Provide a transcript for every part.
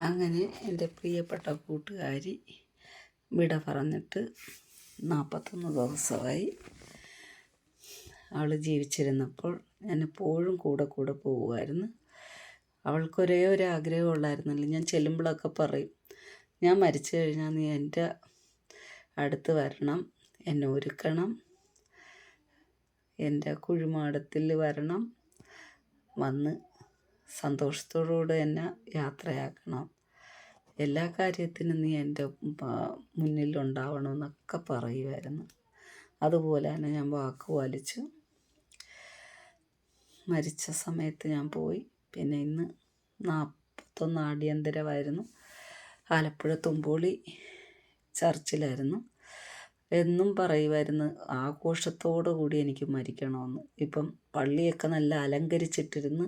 അങ്ങനെ എന്റെ പ്രിയപ്പെട്ട കൂട്ടുകാരി വിട പറഞ്ഞിട്ട് നാൽപ്പത്തൊന്ന് ദിവസമായി അവൾ ജീവിച്ചിരുന്നപ്പോൾ ഞാൻ എപ്പോഴും കൂടെ കൂടെ പോകുമായിരുന്നു. അവൾക്കൊരേ ഒരു ആഗ്രഹം ഉള്ളായിരുന്നല്ലോ. ഞാൻ ചെല്ലുമ്പോഴൊക്കെ പറയും ഞാൻ മരിച്ചു കഴിഞ്ഞാൽ നീ എന്റെ അടുത്ത് വരണം എന്നെ ഒരുക്കണം എന്റെ കുഴിമാടത്തിൽ വരണം വന്ന് സന്തോഷത്തോടുകൂടെ എന്നെ യാത്രയാക്കണം. എല്ലാ കാര്യത്തിനും നീ എന്റെ മുന്നിലുണ്ടാവണമെന്നൊക്കെ പറയുമായിരുന്നു അതുപോലെ തന്നെ ഞാൻ വാക്ക് പാലിച്ചു മരിച്ച സമയത്ത് ഞാൻ പോയി. പിന്നെ ഇന്ന് നാൽപ്പത്തൊന്ന് അടിയന്തരമായിരുന്നു. ആലപ്പുഴ തുമ്പോളി ചർച്ചിലായിരുന്നു. എന്നും പറയുമായിരുന്നു ആഘോഷത്തോടു കൂടി എനിക്ക് മരിക്കണമെന്ന്. ഇപ്പം പള്ളിയൊക്കെ നല്ല അലങ്കരിച്ചിട്ടിരുന്ന്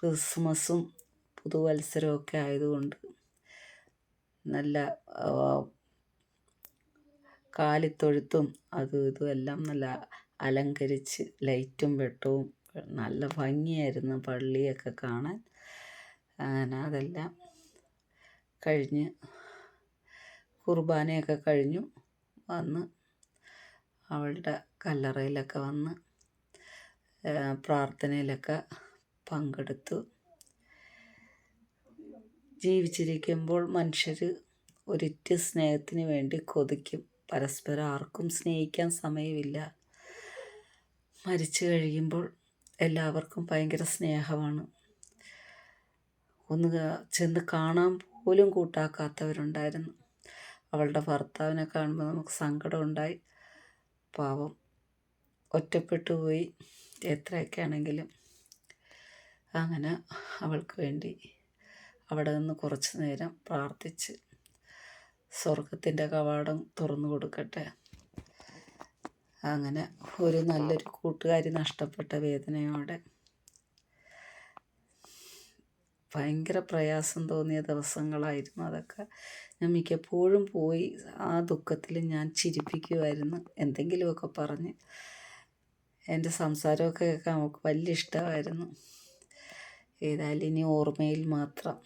ക്രിസ്മസും പുതുവത്സരവും ഒക്കെ ആയതുകൊണ്ട് നല്ല കാലിത്തൊഴുത്തും അതും ഇതും എല്ലാം നല്ല അലങ്കരിച്ച് ലൈറ്റും വെട്ടവും നല്ല ഭംഗിയായിരുന്നു പള്ളിയൊക്കെ കാണാൻ. അങ്ങനെ അതെല്ലാം കഴിഞ്ഞ് കുർബാനയൊക്കെ കഴിഞ്ഞു. വന്ന് അവളുടെ കല്ലറയിലൊക്കെ വന്ന് പ്രാർത്ഥനയിലൊക്കെ പങ്കെടുത്തു. ജീവിച്ചിരിക്കുമ്പോൾ മനുഷ്യർ ഒരിറ്റ സ്നേഹത്തിന് വേണ്ടി കൊതിക്കും. പരസ്പരം ആർക്കും സ്നേഹിക്കാൻ സമയമില്ല. മരിച്ചു കഴിയുമ്പോൾ എല്ലാവർക്കും ഭയങ്കര സ്നേഹമാണ്. ഒന്ന് ചെന്ന് കാണാൻ പോലും കൂട്ടാക്കാത്തവരുണ്ടായിരുന്നു. അവളുടെ ഭർത്താവിനെ കാണുമ്പോൾ നമുക്ക് സങ്കടമുണ്ടായി. പാവം. ഒറ്റപ്പെട്ടു പോയി. എത്രയൊക്കെ ആണെങ്കിലും അങ്ങനെ അവൾക്ക് വേണ്ടി അവിടെ നിന്ന് കുറച്ച് നേരം പ്രാർത്ഥിച്ച് സ്വർഗത്തിന്റെ കവാടം തുറന്നു കൊടുക്കട്ടെ. അങ്ങനെ ഒരു നല്ലൊരു കൂട്ടുകാരി നഷ്ടപ്പെട്ട വേദനയോടെ ഭയങ്കര പ്രയാസം തോന്നിയ ദിവസങ്ങളായിരുന്നു അതൊക്കെ. ഞാൻ മിക്കപ്പോഴും പോയി ആ ദുഃഖത്തിൽ ഞാൻ ചിരിപ്പിക്കുമായിരുന്നു എന്തെങ്കിലുമൊക്കെ പറഞ്ഞ് എന്റെ സംസാരമൊക്കെ കേൾക്കാൻ നമുക്ക് വലിയ ഇഷ്ടമായിരുന്നു. ഏതായാലും ഇനി ഓർമ്മയിൽ മാത്രം.